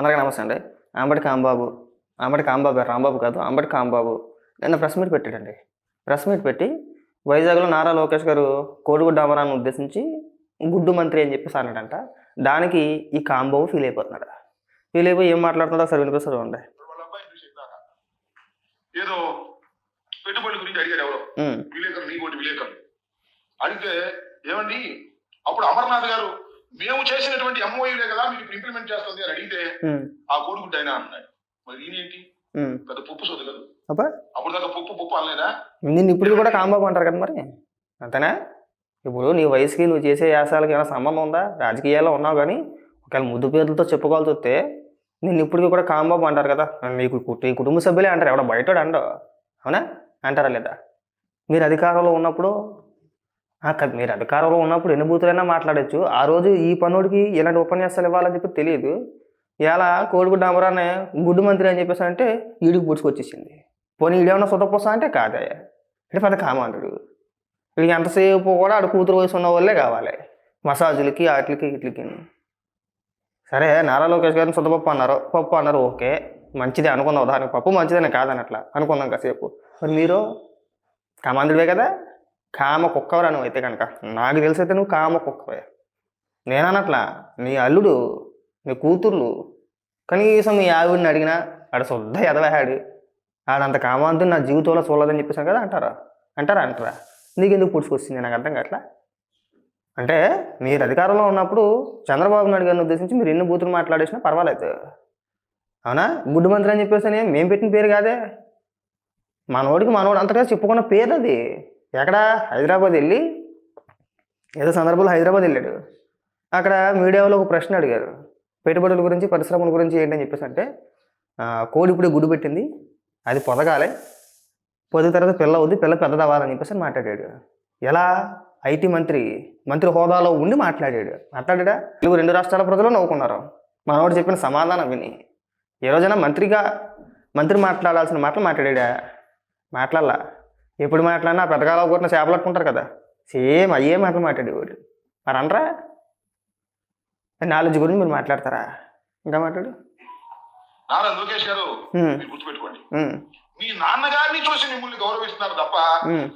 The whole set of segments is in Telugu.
అందరికీ నమస్తే అండి. అంబటి కాంబాబు. అంబటి కాంబాబు గారు, రాంబాబు కాదు అంబటి కాంబాబు. నిన్న ప్రెస్ మీట్ పెట్టాడండి. ప్రెస్ మీట్ పెట్టి వైజాగ్లో నారా లోకేష్ గారు కోడిగుడ్డ అమరాన్ని ఉద్దేశించి గుడ్డు మంత్రి అని చెప్పేసి అన్నాడంట. దానికి ఈ కాంబాబు ఫీల్ అయిపోతున్నాడు. ఫీల్ అయిపోయి ఏం మాట్లాడుతున్నాడో ఒకసారి వినిపిస్తుంది చూసి ఇందాక ఏదో పెట్టుబడి గురించి ఎవరో. విలేకరు. అడిగితే ఏమండి? అప్పుడు అమర్నాథ్ గారు మేము చేసినటువంటి ఎంఓయూలే కదా ఇప్పుడు ఇంప్లిమెంట్ చేస్తుంది అని అడిగితే ఆ కోడిగుడ్డు అయినా అన్నాడు. మరి ఉమ్. పెద్ద పప్పు సోదు కదా అప్పుడు దాకా పప్పు పప్పు అనలేదా? నిన్ను ఇప్పుడు కూడా కాంబాబు అంటారు కదా మరి. అంతేనా? ఇప్పుడు నీ వయసుకి నువ్వు చేసే యాసాలకి ఏమైనా సంబంధం ఉందా? రాజకీయాల్లో ఉన్నావు కానీ ఒకవేళ ముద్దు పేర్లతో చెప్పుకోవాల్సి వస్తే నిన్ను ఇప్పటికీ కూడా కాంబాబు అంటారు కదా. నీకు నీ కుటుంబ సభ్యులే అంటారు. ఎవడ బయట అండవు అవునా? అంటారా లేదా? మీరు అధికారంలో ఉన్నప్పుడు మీరు అధికారంలో ఉన్నప్పుడు ఎన్ని బూతులైనా మాట్లాడచ్చు. ఆ రోజు ఈ పనుడికి ఇలాంటి ఉపన్యాసాలు ఇవ్వాలని చెప్పి తెలియదు ఇలా కోడిగుడ్డ అమరానే గుడ్డు మంత్రి అని చెప్పేసి అంటే ఈడికి పూడ్చుకొచ్చేసింది. పోనీ ఈడేమన్నా సుతపోసా అంటే కాదే. అంటే పెద్ద కామాంతుడు వీడికి ఎంతసేపు కూడా ఆడ కూతురు వయసు ఉన్న వాళ్ళే కావాలి. మసాజులకి వాటికి వీటికి సరే నారా లోకేష్ గారిని సుతపప్పు అన్నారు. పప్పు అన్నారు ఓకే. మంచిదే అనుకుందాం ఉదాహరణకు పప్పు మంచిదనే కాదనట్లా. అనుకుందాం కాసేపు. మరి మీరు? కామాంధుడివే కదా? కామ కుక్కవరా నువ్వు అయితే కనుక నాకు తెలిసైతే నువ్వు కామ కుక్కవే. నేనన్నట్లా నీ అల్లుడు నీ కూతుర్లు కనీసం మీ ఆవిడని అడిగినా ఆడ శుద్ధ ఎదవేహాడు ఆడంత కామాంతుని నా జీవితంలో చూడలేదని చెప్పేసాను కదా అంటారా? అంటారా అంటారా? నీకెందుకు పుడుచుకొచ్చింది నాకు అర్థం కావట్లా? అంటే మీరు అధికారంలో ఉన్నప్పుడు చంద్రబాబు నాయుడు గారిని ఉద్దేశించి మీరు ఎన్ని బూతులు మాట్లాడేసినా పర్వాలేదు. అవునా? గుడ్డు మంత్రి అని చెప్పేసి మేము పెట్టిన పేరు కాదే. మనోడికి మనోడు అంతగా చెప్పుకున్న పేరు అది ఎక్కడ? హైదరాబాద్ వెళ్ళి? ఏదో సందర్భంలో హైదరాబాద్ వెళ్ళాడు. అక్కడ మీడియాలో ఒక ప్రశ్న అడిగారు. పెట్టుబడుల గురించి పరిశ్రమల గురించి ఏంటని చెప్పేసి అంటే కోడి ఇప్పుడే గుడ్డు పెట్టింది. అది పొదగాలి. పొద్దు తర్వాత పిల్ల అవుద్ది పిల్ల పెద్దదవ్వాలని చెప్పేసి మాట్లాడాడు. ఎలా? ఐటీ మంత్రి మంత్రి హోదాలో ఉండి మాట్లాడాడు. మాట్లాడా తెలుగు రెండు రాష్ట్రాల ప్రజలు నవ్వుకున్నారు. మనవాడు చెప్పిన సమాధానం విని. ఏ రోజైనా మంత్రిగా మంత్రి మాట్లాడాల్సిన మాటలు మాట్లాడా మాట్లాడాల. ఎప్పుడు మాట్లాడినా పెద్దగాలో కొట్టిన చేపలు పట్టుకుంటారు కదా. సేమ్ అయ్యే మాటలు మాట్లాడేవాడు మరి అనరా? నాలెడ్జ్ గురించి మీరు మాట్లాడతారా? ఇంకా మాట్లాడు. నారా లోకేష్ గారు ఉమ్, మీరు గుర్తుపెట్టుకోండి. ఉమ్, మీ నాన్నగారిని చూసి మిమ్మల్ని గౌరవిస్తున్నారు తప్ప.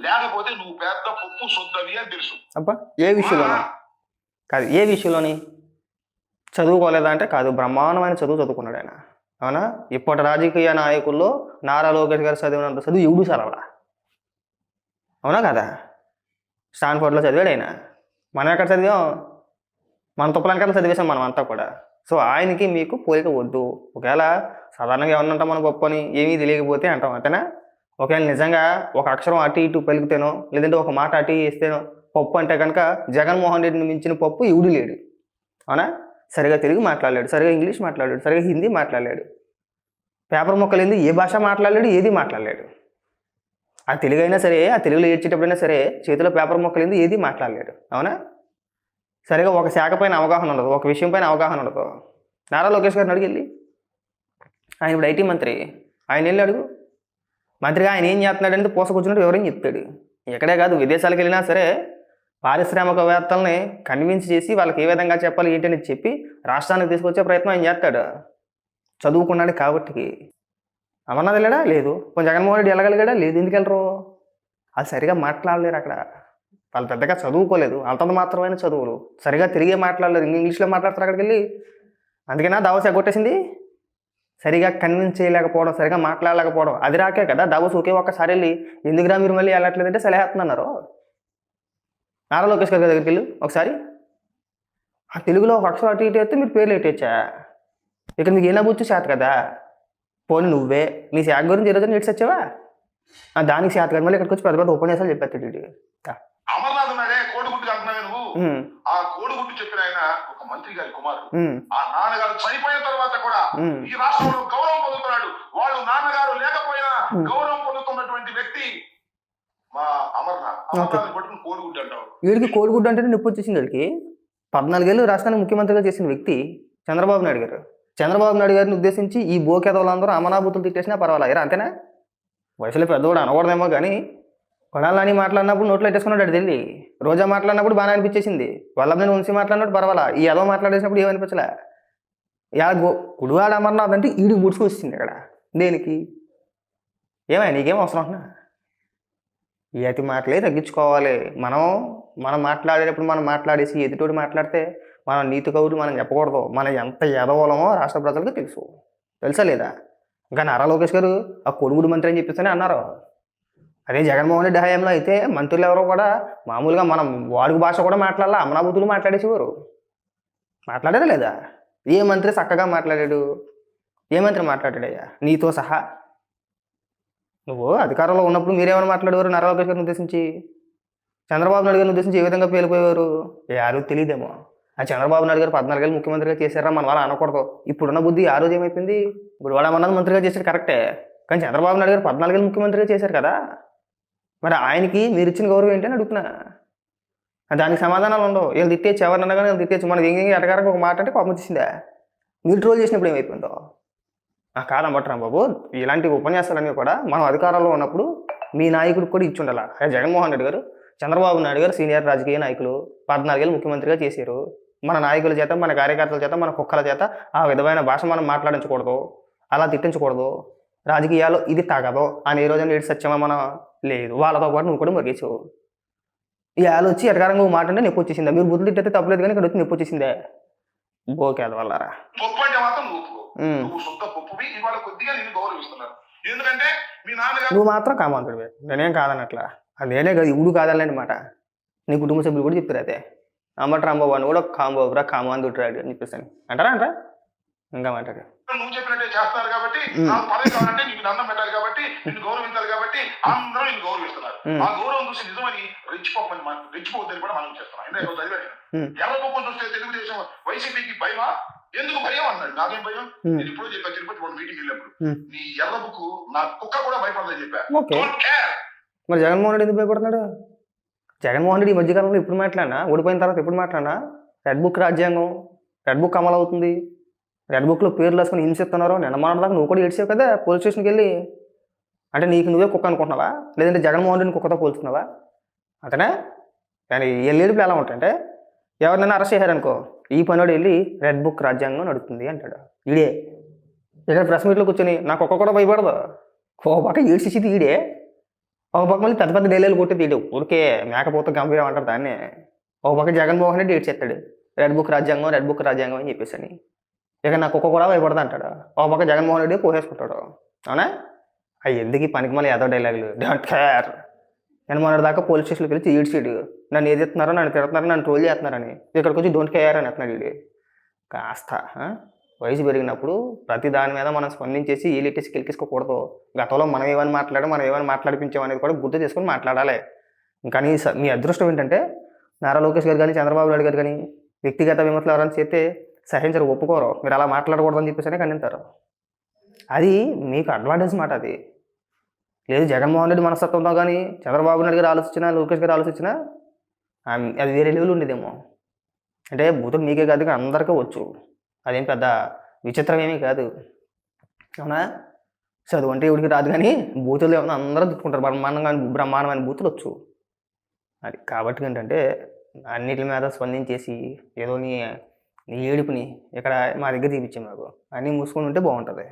లేకపోతే నువ్వు పెద్ద పప్పు సొద్దవి అని తెలుసు. అబ్బా ఏ విషయంలోనూ? కాదు ఏ విషయంలోని? చదువుకోలేదా అంటే కాదు బ్రహ్మాండమైన చదువు చదువుకున్నాడు ఆయన. అవునా? ఇప్పటి రాజకీయ నాయకుల్లో నారా లోకేష్ గారు చదివినంత చదువు ఎవడు చదవడా? అవునా కదా? స్టాన్ఫోర్డ్లో చదివాడు ఆయన. మనం ఎక్కడ చదివాం? మన తుప్పలనికల్లా చదివేశాం మనం అంతా కూడా. సో ఆయనకి మీకు పోలిక వద్దు. ఒకవేళ సాధారణంగా ఏమన్నా మనం గొప్పని ఏమీ తెలియకపోతే అంటాం అంతేనా? ఒకవేళ నిజంగా ఒక అక్షరం అటు ఇటు పలికితేనో లేదంటే ఒక మాట అటు వేస్తేనో పప్పు అంటే కనుక జగన్మోహన్ రెడ్డిని మించిన పప్పు ఇవుడు లేడు. అవునా? సరిగా తెలుగు మాట్లాడలేడు సరిగా ఇంగ్లీష్ మాట్లాడాడు సరిగా హిందీ మాట్లాడలేడు. పేపర్ మొక్కలేంది ఏ భాష మాట్లాడలేడు ఏది మాట్లాడలేడు. ఆ తెలుగు అయినా సరే ఆ తెలుగులో ఏడ్చేటప్పుడైనా సరే చేతిలో పేపర్ మొక్కలేంది ఏది మాట్లాడలేడు. అవునా? సరిగా ఒక శాఖ పైన అవగాహన ఉండదు ఒక విషయం పైన అవగాహన ఉండదు. నారా లోకేష్ గారిని అడిగి వెళ్ళి ఆయన ఇప్పుడు ఐటీ మంత్రి. ఆయన వెళ్ళి అడుగు. మంత్రిగా ఆయన ఏం చేస్తున్నాడంటే పూసకొచ్చినట్టు ఎవరైనా చెప్తాడు ఎక్కడే కాదు విదేశాలకు వెళ్ళినా సరే పారిశ్రామికవేత్తల్ని కన్విన్స్ చేసి వాళ్ళకి ఏ విధంగా చెప్పాలి ఏంటని చెప్పి రాష్ట్రానికి తీసుకొచ్చే ప్రయత్నం ఆయన చేస్తాడు. చదువుకున్నాడు కాబట్టి అమర్నాథ్ వెళ్ళాడా? లేదు. కొంచెం జగన్మోహన్ రెడ్డి వెళ్ళగలిగాడా? లేదు. ఎందుకు వెళ్ళరు? వాళ్ళు సరిగా మాట్లాడలేరు అక్కడ. వాళ్ళు పెద్దగా చదువుకోలేదు. అంతంత మాత్రమైన చదువులు. సరిగా తిరిగే మాట్లాడలేరు. ఇంగ్లీష్లో మాట్లాడతారు అక్కడికి వెళ్ళి అందుకేనా దావోస్ ఎగ్గొట్టేసింది. సరిగా కన్విన్స్ చేయలేకపోవడం సరిగా మాట్లాడలేకపోవడం. అది రాకే కదా. దావోస్ ఒకే ఒక్కసారి వెళ్ళి ఎందుకురా మీరు మళ్ళీ వెళ్ళట్లేదంటే సలహేస్తున్నారు నారా లోకేష్ గారి దగ్గరికి వెళ్ళు. ఒకసారి. ఆ తెలుగులో ఒక అక్షరం అటు ఇటు అయితే మీరు పేర్లు ఎట్టేచ్చా? ఇక్కడ మీకు ఏనా బుచ్చు చేత కదా? పోనీ నువ్వే. నీ శాఖ గురించి ఈరోజు నేర్చి వచ్చావా ఆ, దానికి శాత కదా మళ్ళీ ఇక్కడికి వచ్చి పెద్ద పెద్ద ఉపన్యాసాలు చెప్పేస్తాడు వీడు. అమర్నాథ్ ఉన్నాడే కోడిగుడ్డు అంటున్నావే నువ్వు? ఉమ్, ఆ కోడిగుడ్డు చెప్పిన ఆయన ఒక మంత్రి గారి కుమారుడు. ఆ నాన్నగారు చనిపోయిన తర్వాత కూడా. ఈ రాష్ట్రంలో గౌరవం పొందుతున్నాడు. వాళ్ళు నాన్నగారు లేకపోయినా. గౌరవం పొందుతున్నటువంటి వ్యక్తి మా అమర్నాథ్. అమర్నాథ్ కోడిగుడ్డు అంటావు. వీడికి కోడిగుడ్డు అంటేనే నొప్పి వచ్చేసింది వీడికి. పద్నాలుగేళ్ళు రాష్ట్రానికి ముఖ్యమంత్రిగా చేసిన వ్యక్తి చంద్రబాబు నాయుడు గారు. చంద్రబాబు నాయుడు గారిని ఉద్దేశించి ఈ బోకేదవులందరూ అమనాభూతులు తిట్టేసినా పర్వాలేదు అంతేనా? వయసులో పెద్దవాడు అనకూడదేమో కానీ కొడాలని మాట్లాడినప్పుడు నోట్లో పెట్టేసుకున్నాడు అది తెలియ రోజా మాట్లాడినప్పుడు బాగా అనిపించేసింది. వల్లభని ఉంచి మాట్లాడినప్పుడు పర్వాలా? ఈ ఎదవ మాట్లాడేసినప్పుడు ఏమనిపించలే? ఇలా గు- గుడివాడ అమర్నాథ్ అంటే ఈడికి ముడుచుకు వచ్చింది ఇక్కడ. దేనికి? ఏమై నీకేం అవసరం అంటున్నా? ఈ అతి మాటలే తగ్గించుకోవాలి. మనం మనం మాట్లాడేటప్పుడు మనం మాట్లాడేసి ఎదుటోడు మాట్లాడితే మన నీతి కౌరులు మనం చెప్పకూడదు. మనం ఎంత ఎదవలమో రాష్ట్ర ప్రజలకు తెలుసు. తెలుసా లేదా? ఇంకా నారా లోకేష్ గారు ఆ కొడుగుడు మంత్రి అని చెప్పేసి అన్నారు. అదే జగన్మోహన్ రెడ్డి హయాంలో అయితే మంత్రులు ఎవరో కూడా మామూలుగా మనం వాడుక భాష కూడా మాట్లాడాలా అమనాబుద్ధులు మాట్లాడేసేవారు. మాట్లాడారా లేదా? ఏ మంత్రి చక్కగా మాట్లాడాడు? ఏ మంత్రి మాట్లాడాడయ్యా? నీతో సహా. నువ్వు అధికారంలో ఉన్నప్పుడు మీరేమైనా మాట్లాడేవారు నారా లోకేష్ గారిని ఉద్దేశించి? చంద్రబాబు నాయుడు గారిని ఉద్దేశించి ఏ విధంగా పేలిపోయేవారు? యారు తెలియదేమో ఆ చంద్రబాబు నాయుడు గారు పద్నాలుగేళ్ళు ముఖ్యమంత్రిగా చేశారా? మన వాళ్ళ అనకూడదు. ఇప్పుడున్న బుద్ధి ఆ రోజు ఏమైపోయింది? ఇప్పుడు వాళ్ళు అమర్నాథ్ మంత్రిగా చేశారు కరెక్టే. కానీ చంద్రబాబు నాయుడు గారు పద్నాలుగేళ్ళు ముఖ్యమంత్రిగా చేశారు కదా? మరి ఆయనకి మీరు ఇచ్చిన గౌరవం ఏంటని అడుగుతున్నా. దానికి సమాధానాలు ఉండవు. వీళ్ళు తిట్టేచ్చు ఎవరినన్నా కానీ వీళ్ళు తిట్టేచ్చు మనకి ఏం ఎటగారికి ఒక మాట అంటే కోపం వచ్చేసిందా. మీరు ట్రోల్ చేసినప్పుడు ఏమైపోయిందో? ఆ కాదమ్మట్రా బాబు ఇలాంటి ఉపన్యాసాలన్నీ కూడా మనం అధికారంలో ఉన్నప్పుడు మీ నాయకుడికి కూడా ఇచ్చి ఉండాలి? జగన్మోహన్ రెడ్డి గారు చంద్రబాబు నాయుడు గారు సీనియర్ రాజకీయ నాయకులు పద్నాలుగేళ్ళు ముఖ్యమంత్రిగా చేశారు. మన నాయకుల చేత మన కార్యకర్తల చేత మన కుక్కల చేత ఆ విధమైన భాష మనం మాట్లాడించకూడదు. అలా తిట్టించకూడదు. రాజకీయాలు ఇది తగదు. అని ఏ రోజైనా ఏడు సత్యమా మనం లేదు. వాళ్ళతో పాటు నువ్వు కూడా మరిగేసావు ఈ ఆలు వచ్చి ఎటకారంగా మాట అంటే నొప్పి వచ్చేసిందా. మీరు బుద్ధులు తిట్టితే తప్పలేదు కానీ ఇక్కడ వచ్చి నొప్పి వచ్చేసిందే. బోకేద మాత్రం నువ్వు మాత్రం కామాంతుడివే. నేనేం కాదనట్లా. అది నేనే కాదు ఇవుడు కాదనలేని మాట. నీ కుటుంబ సభ్యులు కూడా చెప్తారు అదే. అమ్మట రాంబాబు అని కూడా కాంబాబురా కామాంతుడు అని చెప్పేసి అంటారా అంటారా? ఇంకా మాట్లాడు. నువ్వు చెప్పినట్టే చేస్తున్నారు కాబట్టి పదవి కావాలంటే నీకు దండం పెట్టాలి కాబట్టి నిన్ను గౌరవించాలి కాబట్టి అందరూ నిన్ను గౌరవిస్తున్నారు. ఆ గౌరవం చూసి నిజమని రెచ్చిపోకమని మనం రెచ్చిపోవద్దని కూడా మనం చేస్తున్నాం. ఎందుకంటే చదివాను ఉమ్. ఎర్రబొక్కను చూస్తే తెలుగుదేశం వైసీపీకి భయమా? ఎందుకు భయం అన్నాడు. నాకేం భయం. నేను ఇప్పుడు చెప్పా తిరుపతి వాళ్ళు మీటింగ్ వెళ్ళినప్పుడు. నీ ఎర్ర బుక్ నా కుక్క కూడా భయపడదని చెప్పా. మరి జగన్మోహన్ రెడ్డి ఎందుకు భయపడుతున్నాడు? జగన్మోహన్ రెడ్డి ఈ మధ్యకాలంలో ఎప్పుడు మాట్లాడినా ఓడిపోయిన తర్వాత ఎప్పుడు మాట్లాడినా రెడ్ బుక్ రాజ్యాంగం రెడ్ బుక్ అమలు అవుతుంది. రెడ్ బుక్లో పేర్లు వేసుకొని హింసిస్తున్నారు నిన్న మొన్నటి దాకా నువ్వు కూడా ఏడ్చావు కదా పోలీస్ స్టేషన్కి వెళ్ళి. అంటే నీకు నువ్వే కుక్క అనుకుంటున్నావా? లేదంటే జగన్మోహన్ రెడ్డిని కుక్కతో పోల్చుకున్నావా? అంతనే? కానీ వెళ్ళేడుపులు ఎలా ఉంటాయంటే ఎవరినైనా అరెస్ట్ చేశారనుకో ఈ పనివాడు వెళ్ళి రెడ్ బుక్ రాజ్యాంగం నడుస్తుంది అంటాడు. ఈడే. ఇక్కడ ప్రెస్ మీట్లో కూర్చొని నాకు ఒక్క కూడా భయపడదు. కోపాక పక్క ఏడ్చేసేది ఈడే. ఒక పక్క మళ్ళీ పెద్ద పెద్ద డైలాగులు కొట్టి ఈడు ఊరికే మేకపోతే గంభీరం అంటారు దాన్ని. ఒక పక్క జగన్మోహన్ రెడ్డి ఏడ్చేస్తాడు. రెడ్ బుక్ రాజ్యాంగం రెడ్ బుక్ రాజ్యాంగం అని చెప్పేసి అని. ఇక నాకు ఒక్క కూడా భయపడదు అంటాడు. ఒక పక్క జగన్మోహన్ రెడ్డి పోసేసుకుంటాడు అవునా? అవి ఎందుకు ఈ పనికి మళ్ళీ ఏదో డైలాగులు డోంట్ కేర్ నేను మొన్న దాకా పోలీస్ స్టేషన్కి వెళ్ళి ఈడ్చాడు నన్ను ఏదిస్తున్నారో నన్ను తిడుతున్నారో నన్ను ట్రోల్ చేస్తున్నారని. ఇక్కడికి వచ్చి డోంట్ కేర్ అని ఎత్తున్నాడు వీడు. కాస్త వయసు పెరిగినప్పుడు ప్రతి దాని మీద మనం స్పందించేసి ఈలెట్టేసి కెలికేసుకోకూడదు గతంలో మనం ఏమని మాట్లాడాం మనం ఏమని మాట్లాడిపించాం అనేది కూడా గుర్తు చేసుకొని మాట్లాడాలి. కానీ స- మీ అదృష్టం ఏంటంటే నారా లోకేష్ గారు కానీ చంద్రబాబు నాయుడు గారు కానీ వ్యక్తిగత విమర్శలు ఎవరైనా చేస్తే సహించరు ఒప్పుకోరు. మీరు అలా మాట్లాడకూడదని చెప్పేసి ఖండింతారు అది మీకు అడ్వాంటేజ్ మాట అది. లేదు జగన్మోహన్ రెడ్డి మనస్తత్వంతో కానీ చంద్రబాబు నాయుడు గారు ఆలోచించినా లోకేష్ గారు ఆలోచించినా అది వేరే లెవెల్ ఉండేదేమో. అంటే భూతం మీకే కాదు అందరికీ వచ్చు. అదేం పెద్ద విచిత్రమేమీ కాదు. అవునా? చదువు అంటే ఉడికి రాదు కానీ బూతులు ఏమన్నా అందరూ తిట్టుకుంటారు. బ్రహ్మాండంగా బ్రహ్మాండమైన బూతులు వచ్చు. అది కాబట్టి ఏంటంటే అన్నిటి మీద స్పందించేసి ఏదో నీ నీ ఏడుపుని ఇక్కడ మా దగ్గర చూపించాం మాకు. అన్నీ మూసుకొని ఉంటే బాగుంటుంది.